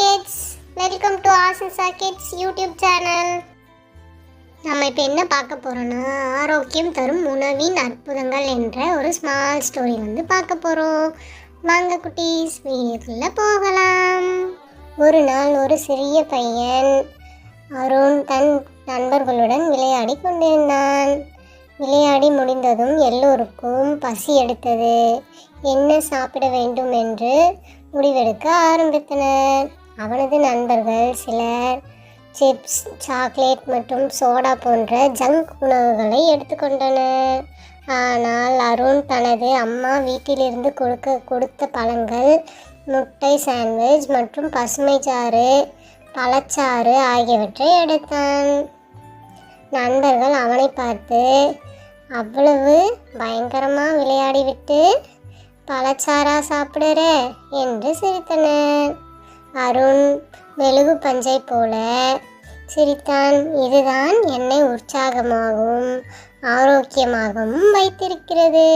Kids welcome to Asisa kids YouTube channel நம்ம இப்போ என்ன பார்க்க போகிறோன்னா ஆரோக்கியம் தரும் உணவின் அற்புதங்கள் என்ற ஒரு ஸ்மால் ஸ்டோரி வந்து பார்க்க போகிறோம் வாங்க குட்டீஸ் வீடியோக்குள்ளே போகலாம். ஒரு நாள் ஒரு சிறிய பையன் அருண் தன் நண்பர்களுடன் விளையாடி கொண்டிருந்தான். விளையாடி முடிந்ததும் எல்லோருக்கும் பசி எடுத்தது. என்ன சாப்பிட வேண்டும் என்று முடிவெடுக்க ஆரம்பித்தனர். அவனது நண்பர்கள் சிலர் சிப்ஸ் சாக்லேட் மற்றும் சோடா போன்ற ஜங்க் உணவுகளை எடுத்துக்கொண்டனர். ஆனால் அருண் தனது அம்மா வீட்டிலிருந்து கொடுக்க கொடுத்த பழங்கள் முட்டை சாண்ட்விச் மற்றும் பசுமைச்சாறு பழச்சாறு ஆகியவற்றை எடுத்தான். நண்பர்கள் அவனை பார்த்து அவ்வளவு பயங்கரமாக விளையாடிவிட்டு பழச்சாரா சாப்பிடுற? என்று சிரித்தனர். அருண் மெழுகு பஞ்சை போல சிரித்தான் இதுதான் என்னை உற்சாகமாகவும் ஆரோக்கியமாகவும் வைத்திருக்கிறது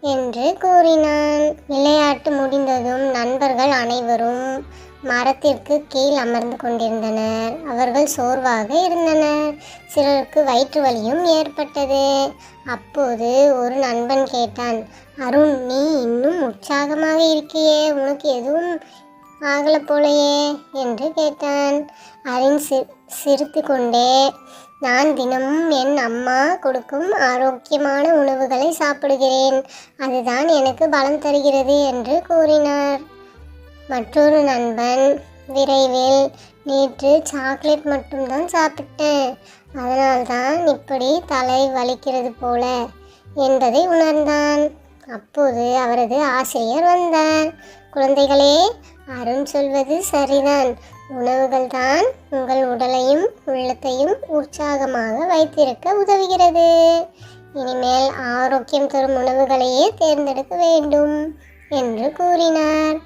என்று கூறினான். விளையாட்டு முடிந்ததும் நண்பர்கள் அனைவரும் மரத்திற்கு கீழ் அமர்ந்து கொண்டிருந்தனர். அவர்கள் சோர்வாக இருந்தனர். சிலருக்கு வயிற்று வலியும் ஏற்பட்டது. அப்போது ஒரு நண்பன் கேட்டான் அருண் நீ இன்னும் உற்சாகமாக இருக்கியே. உனக்கு எதுவும் ஆகல போலையே என்று கேட்டான். அரின் சி சிரித்து கொண்டே நான் தினமும் என் அம்மா கொடுக்கும் ஆரோக்கியமான உணவுகளை சாப்பிடுகிறேன். அதுதான் எனக்கு பலம் தருகிறது என்று கூறினார். மற்றொரு நண்பன் விரைவில் நேற்று சாக்லேட் மட்டும்தான் சாப்பிட்டேன். அதனால்தான் இப்படி தலை வலிக்கிறது போல என்பதை உணர்ந்தான். அப்போது அவரது ஆசிரியர் வந்தார் குழந்தைகளே அருண் சொல்வது சரிதான். உணவுகள் தான் உங்கள் உடலையும் உள்ளத்தையும் உற்சாகமாக வைத்திருக்க உதவுகிறது. இனிமேல் ஆரோக்கியம் தரும் உணவுகளையே தேர்ந்தெடுக்க வேண்டும் என்று கூறினார்.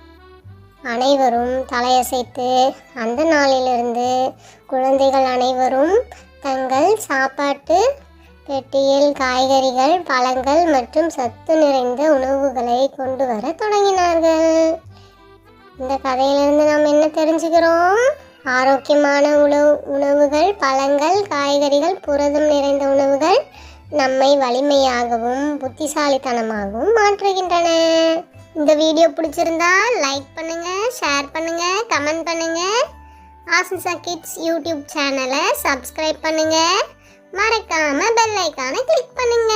அனைவரும் தலையசைத்து அந்த நாளிலிருந்து குழந்தைகள் அனைவரும் தங்கள் சாப்பாட்டு பெட்டியில் காய்கறிகள் பழங்கள் மற்றும் சத்து நிறைந்த உணவுகளை கொண்டு வர தொடங்கினார்கள். இந்த கதையிலிருந்து நாம் என்ன தெரிஞ்சுக்கிறோம்? ஆரோக்கியமான உணவு உணவுகள் பழங்கள் காய்கறிகள் புரதம் நிறைந்த உணவுகள் நம்மை வலிமையாகவும் புத்திசாலித்தனமாகவும் மாற்றுகின்றன. இந்த வீடியோ பிடிச்சிருந்தா லைக் பண்ணுங்க ஷேர் பண்ணுங்க கமெண்ட் பண்ணுங்க. ஆசிசா கிட்ஸ் யூடியூப் சேனலை சப்ஸ்கிரைப் பண்ணுங்கள் மறக்காம பெல் ஐக்கானை கிளிக் பண்ணுங்க.